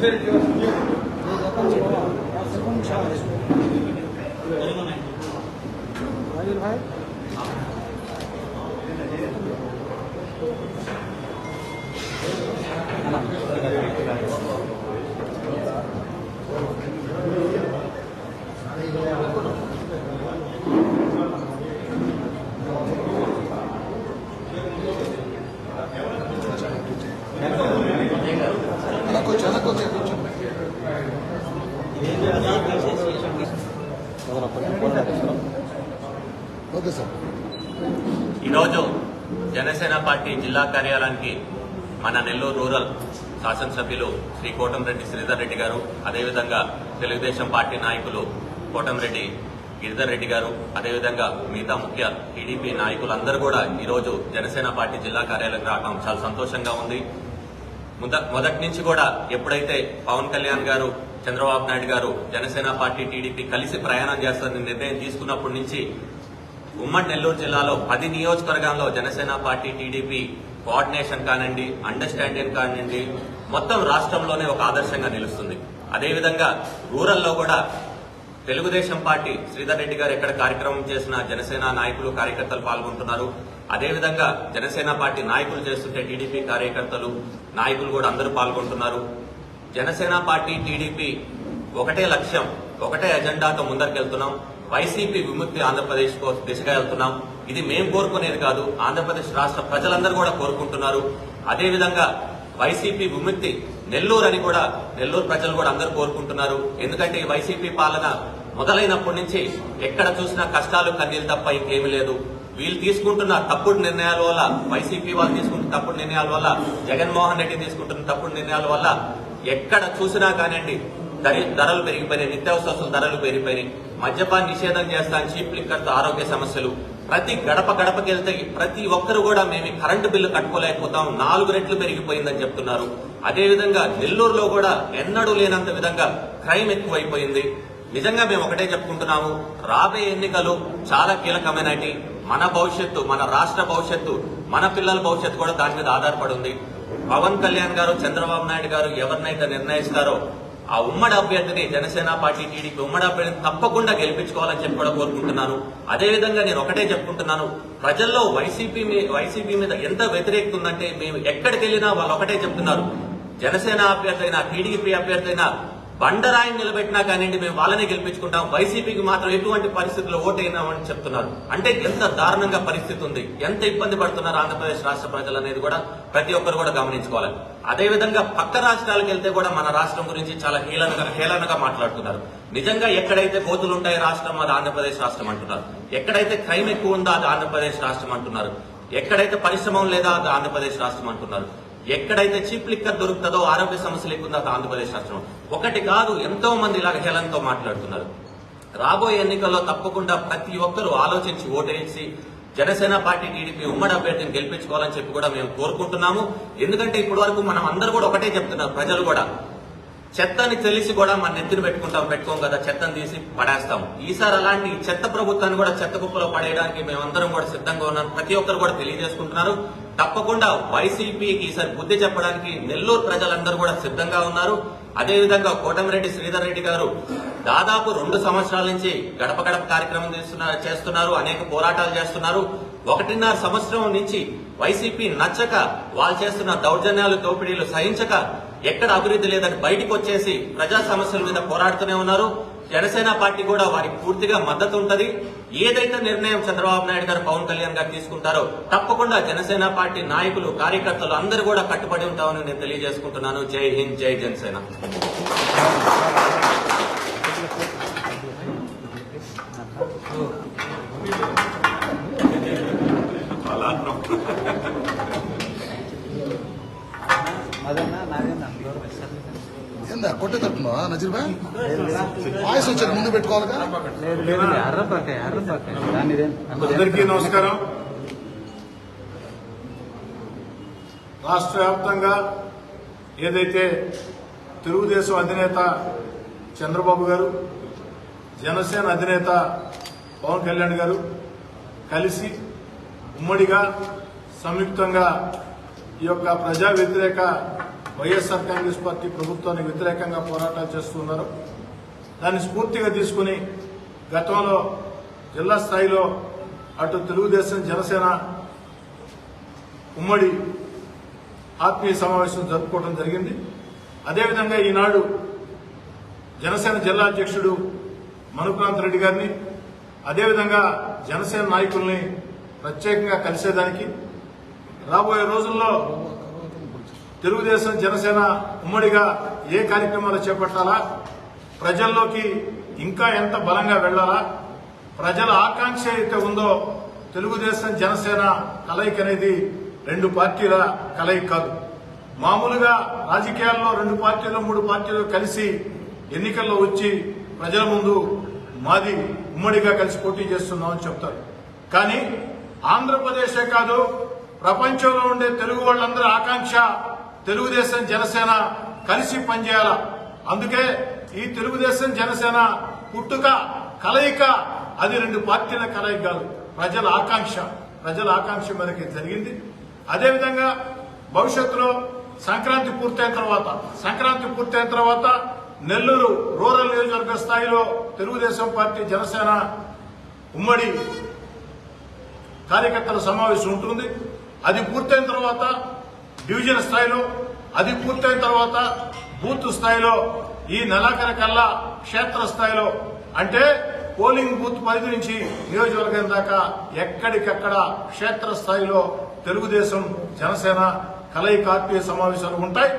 serio, señor. ఈరోజు Janasena party జిల్లా కార్యాలయానికి మన నెల్లూరు రూరల్ శాసనసభ్యులు శ్రీ కోటంరెడ్డి శ్రీధర్ రెడ్డి గారు అదేవిధంగా తెలుగుదేశం పార్టీ నాయకులు కోటంరెడ్డి గిరిధర్ రెడ్డి గారు అదేవిధంగా మిగతా ముఖ్య టీడీపీ నాయకులందరూ కూడా ఈరోజు జనసేన పార్టీ జిల్లా కార్యాలయం రావడం చాలా సంతోషంగా ఉంది. మొదటి నుంచి కూడా ఎప్పుడైతే పవన్ కళ్యాణ్ గారు చంద్రబాబు నాయుడు గారు జనసేన పార్టీ టీడీపీ కలిసి ప్రయాణం చేస్తారని నిర్ణయం తీసుకున్నప్పటి నుంచి ఉమ్మడి నెల్లూరు జిల్లాలో పది నియోజకవర్గాల్లో జనసేన పార్టీ టీడీపీ కోఆర్డినేషన్ కానివ్వండి అండర్స్టాండింగ్ కానివ్వండి మొత్తం రాష్ట్రంలోనే ఒక ఆదర్శంగా నిలుస్తుంది. అదేవిధంగా రూరల్లో కూడా తెలుగుదేశం పార్టీ శ్రీధర్ రెడ్డి గారు ఎక్కడ కార్యక్రమం చేసిన జనసేన నాయకులు కార్యకర్తలు పాల్గొంటున్నారు. అదేవిధంగా జనసేన పార్టీ నాయకులు చేస్తుంటే టీడీపీ కార్యకర్తలు నాయకులు కూడా అందరూ పాల్గొంటున్నారు. జనసేన పార్టీ టీడీపీ ఒకటే లక్ష్యం ఒకటే ఎజెండాతో ముందరికెళ్తున్నాం. వైసీపీ విముక్తి ఆంధ్రప్రదేశ్ కోసం దిశగా వెళ్తున్నాం. ఇది మేము కోరుకునేది కాదు. ఆంధ్రప్రదేశ్ రాష్ట్ర ప్రజలందరూ కూడా కోరుకుంటున్నారు. అదేవిధంగా వైసీపీ విముక్తి నెల్లూరు అని కూడా నెల్లూరు ప్రజలు కూడా అందరూ కోరుకుంటున్నారు. ఎందుకంటే ఈ వైసీపీ పాలన మొదలైనప్పటి నుంచి ఎక్కడ చూసినా కష్టాలు కన్నీళ్ళు తప్ప ఇంకేమీ లేదు. వీళ్ళు తీసుకుంటున్న తప్పుడు నిర్ణయాల వల్ల వైసీపీ వాళ్ళు తీసుకుంటున్న తప్పుడు నిర్ణయాల వల్ల జగన్మోహన్ రెడ్డి తీసుకుంటున్న తప్పుడు నిర్ణయాల వల్ల ఎక్కడ చూసినా కానివ్వండి ధరలు పెరిగిపోయినాయి. నిత్యావసర ధరలు పెరిగిపోయినాయి. మద్యపాన్ నిషేధం చేస్తాను చీప్ లిక్కర్తో ఆరోగ్య సమస్యలు. ప్రతి గడప గడపకి వెళ్తే ప్రతి ఒక్కరు కూడా మేము కరెంటు బిల్లు కట్టుకోలేకపోతాం. నాలుగు రెట్లు పెరిగిపోయిందని చెప్తున్నారు. అదేవిధంగా నెల్లూరులో కూడా ఎన్నడూ లేనంత విధంగా క్రైమ్ ఎక్కువైపోయింది. నిజంగా మేము ఒకటే చెప్పుకుంటున్నాము. రాబోయే ఎన్నికలు చాలా కీలకమైనటి. మన భవిష్యత్తు మన రాష్ట్ర భవిష్యత్తు మన పిల్లల భవిష్యత్తు కూడా దాని మీద ఆధారపడి ఉంది. పవన్ కళ్యాణ్ గారు చంద్రబాబు నాయుడు గారు ఎవరినైతే నిర్ణయిస్తారో ఆ ఉమ్మడి అభ్యర్థిని జనసేన పార్టీ టీడీపీ ఉమ్మడి అభ్యర్థిని తప్పకుండా గెలిపించుకోవాలని చెప్పి కూడా కోరుకుంటున్నాను. అదేవిధంగా నేను ఒకటే చెప్పుకుంటున్నాను ప్రజల్లో వైసీపీ మీ- వైసీపీ మీద ఎంత వ్యతిరేకత ఉందంటే మేము ఎక్కడికి వెళ్ళినా వాళ్ళు ఒకటే చెప్తున్నారు. జనసేన అభ్యర్థి అయినా టీడీపీ అభ్యర్థి అయినా బండరాయిని నిలబెట్టినా కానివ్వండి మేము వాళ్ళనే గెలిపించుకుంటాం. వైసీపీకి మాత్రం ఎటువంటి పరిస్థితుల్లో ఓటైనామని చెప్తున్నారు. అంటే ఎంత దారుణంగా పరిస్థితి ఉంది. ఎంత ఇబ్బంది పడుతున్నారు ఆంధ్రప్రదేశ్ రాష్ట్ర ప్రజలు అనేది కూడా ప్రతి ఒక్కరు కూడా గమనించుకోవాలి. అదేవిధంగా పక్క రాష్ట్రాలకు వెళ్తే కూడా మన రాష్ట్రం గురించి చాలా హీలనగా హేళనగా మాట్లాడుతున్నారు. నిజంగా ఎక్కడైతే కోతులు ఉంటాయో రాష్ట్రం అది ఆంధ్రప్రదేశ్ రాష్ట్రం అంటున్నారు. ఎక్కడైతే క్రైమ్ ఎక్కువ ఉందో అది ఆంధ్రప్రదేశ్ రాష్ట్రం అంటున్నారు. ఎక్కడైతే పరిశ్రమం లేదా అది ఆంధ్రప్రదేశ్ రాష్ట్రం అంటున్నారు. ఎక్కడైతే చీప్ లిక్కర్ దొరుకుతుందో ఆరోగ్య సమస్య లేకుండా ఆంధ్రప్రదేశ్ రాష్ట్రం ఒకటి కాదు ఎంతో మంది ఇలాగ హేళనతో మాట్లాడుతున్నారు. రాబోయే ఎన్నికల్లో తప్పకుండా ప్రతి ఒక్కరూ ఆలోచించి ఓటేసి జనసేన పార్టీ టీడీపీ ఉమ్మడి అభ్యర్థిని గెలిపించుకోవాలని చెప్పి కూడా మేము కోరుకుంటున్నాము. ఎందుకంటే ఇప్పటి వరకు మనం అందరూ కూడా ఒకటే చెప్తున్నారు ప్రజలు కూడా. చెత్తని తెలిసి కూడా మన నెత్తిని పెట్టుకుంటాం పెట్టుకోం కదా చెత్తని తీసి పడేస్తాం. ఈసారి అలాంటి చెత్త ప్రభుత్వాన్ని కూడా చెత్త కుప్పలో పడేయడానికి మేమందరం కూడా సిద్ధంగా ఉన్నాం. ప్రతి ఒక్కరు కూడా తెలియజేసుకుంటున్నారు. తప్పకుండా వైసీపీకి ఈసారి బుద్ధి చెప్పడానికి నెల్లూరు ప్రజలందరూ కూడా సిద్ధంగా ఉన్నారు. అదేవిధంగా కోటమిరెడ్డి శ్రీధర్ రెడ్డి గారు దాదాపు రెండు సంవత్సరాల నుంచి గడప గడప కార్యక్రమం చేస్తున్నారు అనేక పోరాటాలు చేస్తున్నారు. ఒకటిన్నర సంవత్సరం నుంచి వైసీపీ నచ్చక వాళ్ళు చేస్తున్న దౌర్జన్యాలు దోపిడీలు సహించక ఎక్కడ అభివృద్ధి లేదని బయటకు వచ్చేసి ప్రజా సమస్యల మీద పోరాడుతూనే ఉన్నారు. జనసేన పార్టీ కూడా వారికి పూర్తిగా మద్దతు ఉంటది. ఏదైతే నిర్ణయం చంద్రబాబు నాయుడు గారు పవన్ కళ్యాణ్ గారు తీసుకుంటారో తప్పకుండా జనసేన పార్టీ నాయకులు కార్యకర్తలు అందరూ కూడా కట్టుబడి ఉంటామని నేను తెలియజేసుకుంటున్నాను. జై హింద్ జై జనసేన. కొట్టే నజీర్ భాయ్ వాయిస్ వచ్చేది ముందు పెట్టుకోవాలిగా? అందరికీ నమస్కారం. రాష్ట్ర వ్యాప్తంగా ఏదైతే తెలుగుదేశం అధినేత చంద్రబాబు గారు జనసేన అధినేత పవన్ కళ్యాణ్ గారు కలిసి ఉమ్మడిగా సంయుక్తంగా ఈ యొక్క ప్రజా వ్యతిరేక వైఎస్ఆర్ కాంగ్రెస్ పార్టీ ప్రభుత్వానికి వ్యతిరేకంగా పోరాటాలు చేస్తున్నారు. దాన్ని స్ఫూర్తిగా తీసుకుని గతంలో జిల్లా స్థాయిలో అటు తెలుగుదేశం జనసేన ఉమ్మడి ఆత్మీయ సమావేశం జరుపుకోవడం జరిగింది. అదేవిధంగా ఈనాడు జనసేన జిల్లా అధ్యక్షుడు మనుక్రాంత్ రెడ్డి గారిని అదేవిధంగా జనసేన నాయకుల్ని ప్రత్యేకంగా కలిసేదానికి రాబోయే రోజుల్లో తెలుగుదేశం జనసేన ఉమ్మడిగా ఏ కార్యక్రమాలు చేపట్టాలా? ప్రజల్లోకి ఇంకా ఎంత బలంగా వెళ్ళాలా ప్రజల ఆకాంక్ష అయితే ఉందో తెలుగుదేశం జనసేన కలయిక అనేది రెండు పార్టీల కలయిక కాదు. మామూలుగా రాజకీయాల్లో రెండు పార్టీలు మూడు పార్టీలు కలిసి ఎన్నికల్లో వచ్చి ప్రజల ముందు మాది ఉమ్మడిగా కలిసి పోటీ చేస్తున్నామని చెప్తారు. కానీ ఆంధ్రప్రదేశే కాదు ప్రపంచంలో ఉండే తెలుగు వాళ్ళందరి ఆకాంక్ష తెలుగుదేశం జనసేన కలిసి పనిచేయాల? అందుకే ఈ తెలుగుదేశం జనసేన పుట్టుక కలయిక అది రెండు పార్టీల కలయిక కాదు ప్రజల ఆకాంక్ష. ప్రజల ఆకాంక్ష మేరకు జరిగింది. అదేవిధంగా భవిష్యత్తులో సంక్రాంతి పూర్తయిన తర్వాత సంక్రాంతి పూర్తయిన తర్వాత నెల్లూరు రూరల్ నియోజకవర్గ స్థాయిలో తెలుగుదేశం పార్టీ జనసేన ఉమ్మడి కార్యకర్తల సమావేశం ఉంటుంది. అది పూర్తయిన తర్వాత డివిజన్ స్థాయిలో అది పూర్తయిన తర్వాత బూత్ స్థాయిలో ఈ నెలాఖరు కల్లా క్షేత్ర స్థాయిలో అంటే పోలింగ్ బూత్ పరిధి నుంచి నియోజకవర్గం దాకా ఎక్కడికక్కడ క్షేత్ర స్థాయిలో తెలుగుదేశం జనసేన కలయిక ఆత్మీయ సమావేశాలు ఉంటాయి.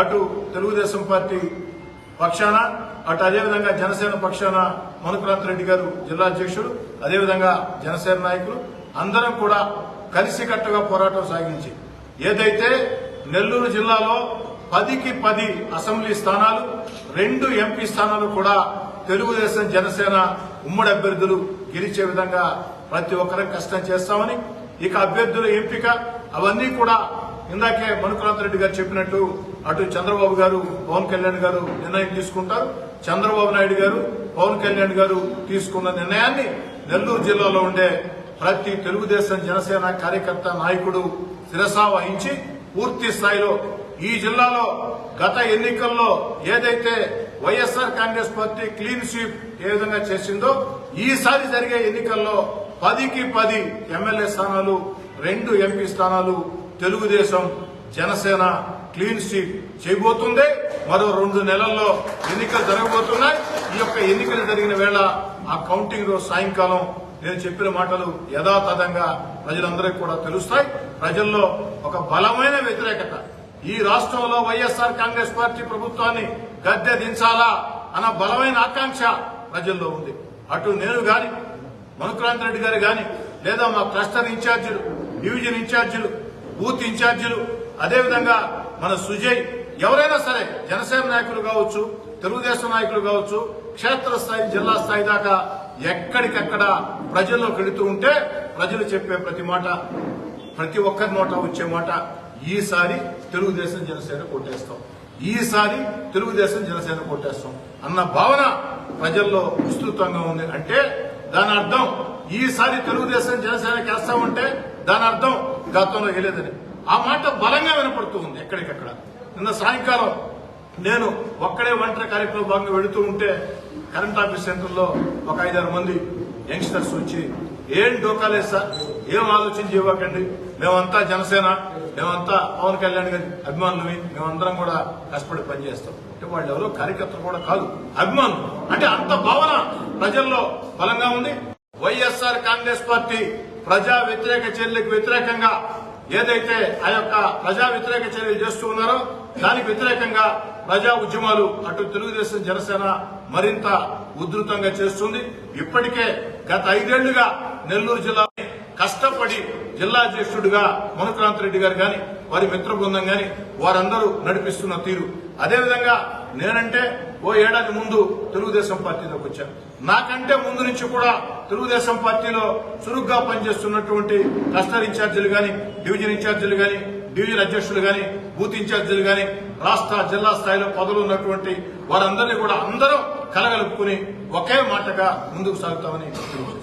అటు తెలుగుదేశం పార్టీ పక్షాన అటు అదేవిధంగా జనసేన పక్షాన మనుక్రాంత్ రెడ్డి గారు జిల్లా అధ్యక్షుడు అదేవిధంగా జనసేన నాయకులు అందరం కూడా కలిసికట్టుగా పోరాటం సాగించి ఏదైతే నెల్లూరు జిల్లాలో పదికి పది అసెంబ్లీ స్థానాలు రెండు ఎంపీ స్థానాలు కూడా తెలుగుదేశం జనసేన ఉమ్మడి అభ్యర్థులు గెలిచే విధంగా ప్రతి ఒక్కరం కష్టం చేస్తామని ఇక అభ్యర్థుల ఎంపిక అవన్నీ కూడా ఇందాకే మనుకులాంత్ రెడ్డి గారు చెప్పినట్టు అటు చంద్రబాబు గారు పవన్ కళ్యాణ్ గారు నిర్ణయం తీసుకుంటారు. చంద్రబాబు నాయుడు గారు పవన్ కళ్యాణ్ గారు తీసుకున్న నిర్ణయాన్ని నెల్లూరు జిల్లాలో ఉండే ప్రతి తెలుగుదేశం జనసేన కార్యకర్త నాయకుడు శిరసా వహించి పూర్తి స్థాయిలో ఈ జిల్లాలో గత ఎన్నికల్లో ఏదైతే YSR Congress party clean sweep ఏ విధంగా చేసిందో ఈసారి జరిగే ఎన్నికల్లో పదికి పది ఎమ్మెల్యే స్థానాలు రెండు ఎంపీ స్థానాలు తెలుగుదేశం జనసేన క్లీన్ స్వీప్ చేయబోతుంది. మరో రెండు నెలల్లో ఎన్నికలు జరగబోతున్నాయి. ఈ యొక్క ఎన్నికలు జరిగిన వేళ ఆ కౌంటింగ్ రోజు సాయంకాలం నేను చెప్పిన మాటలు యథాతథంగా ప్రజలందరికీ కూడా తెలుస్తాయి. ప్రజల్లో ఒక బలమైన వ్యతిరేకత. ఈ రాష్ట్రంలో వైఎస్ఆర్ కాంగ్రెస్ పార్టీ ప్రభుత్వాన్ని గద్దె దించాలా అన్న బలమైన ఆకాంక్ష ప్రజల్లో ఉంది. అటు నేను గాని మనుక్రాంత్ రెడ్డి గారు గాని లేదా మా క్లస్టర్ ఇన్ఛార్జీలు డివిజన్ ఇన్ఛార్జీలు బూత్ ఇన్ఛార్జీలు అదేవిధంగా మన సుజయ్ ఎవరైనా సరే జనసేన నాయకులు కావచ్చు తెలుగుదేశం నాయకులు కావచ్చు క్షేత్రస్థాయి జిల్లా స్థాయి దాకా ఎక్కడికక్కడ ప్రజల్లో వెళుతూ ఉంటే ప్రజలు చెప్పే ప్రతి మాట ప్రతి ఒక్కరి నోట వచ్చే మాట ఈసారి తెలుగుదేశం జనసేన కొట్టేస్తాం. ఈసారి తెలుగుదేశం జనసేన కొట్టేస్తాం. అన్న భావన ప్రజల్లో విస్తృతంగా ఉంది అంటే దాని అర్థం ఈసారి తెలుగుదేశం జనసేన చేస్తామంటే దాని అర్థం గతంలో వేయలేదని. ఆ మాట బలంగా వినపడుతూ ఉంది ఎక్కడికక్కడ. నిన్న సాయంకాలం నేను ఒక్కడే ఒంటరి కార్యక్రమం భాగంగా వెళుతూ ఉంటే కరెంట్ ఆఫీస్ సెంటర్లో ఒక ఐదారు మంది యంగ్స్టర్స్ వచ్చి ఏం డోకాలేదు సార్? ఏం ఆలోచించి ఇవ్వకండి? మేమంతా జనసేన మేమంతా పవన్ కళ్యాణ్ గారి అభిమానులవి మేమందరం కూడా కష్టపడి పనిచేస్తాం. అంటే వాళ్ళు ఎవరో కార్యకర్తలు కూడా కాదు అభిమానులు. అంటే అంత భావన ప్రజల్లో బలంగా ఉంది. వైఎస్ఆర్ కాంగ్రెస్ పార్టీ ప్రజా వ్యతిరేక చర్యలకు వ్యతిరేకంగా ఏదైతే ఆ యొక్క ప్రజా వ్యతిరేక చర్యలు చేస్తూ ఉన్నారో దానికి వ్యతిరేకంగా ప్రజా ఉద్యమాలు అటు తెలుగుదేశం జనసేన మరింత ఉధృతంగా చేస్తుంది. ఇప్పటికే గత ఐదేళ్ళుగా నెల్లూరు జిల్లా కష్టపడి జిల్లా అధ్యక్షుడిగా మనుక్రాంత్ రెడ్డి గారు గాని వారి మిత్ర బృందం గాని వారందరూ నడిపిస్తున్న తీరు. అదేవిధంగా నేనంటే ఓ ఏడాది ముందు తెలుగుదేశం పార్టీలోకి వచ్చాను. నాకంటే ముందు నుంచి కూడా తెలుగుదేశం పార్టీలో చురుగ్గా పనిచేస్తున్నటువంటి క్లస్టర్ ఇన్ఛార్జీలు గాని డివిజన్ ఇన్ఛార్జీలు గాని డివిజన్ అధ్యక్షులు గాని బూత్ ఇన్ఛార్జీలు కానీ రాష్ట్ర జిల్లా స్థాయిలో పదవులు ఉన్నటువంటి వారందరినీ కూడా అందరం కలగలుపుకుని ఒకే మాటగా ముందుకు సాగుతామని తెలియజేస్తున్నాను.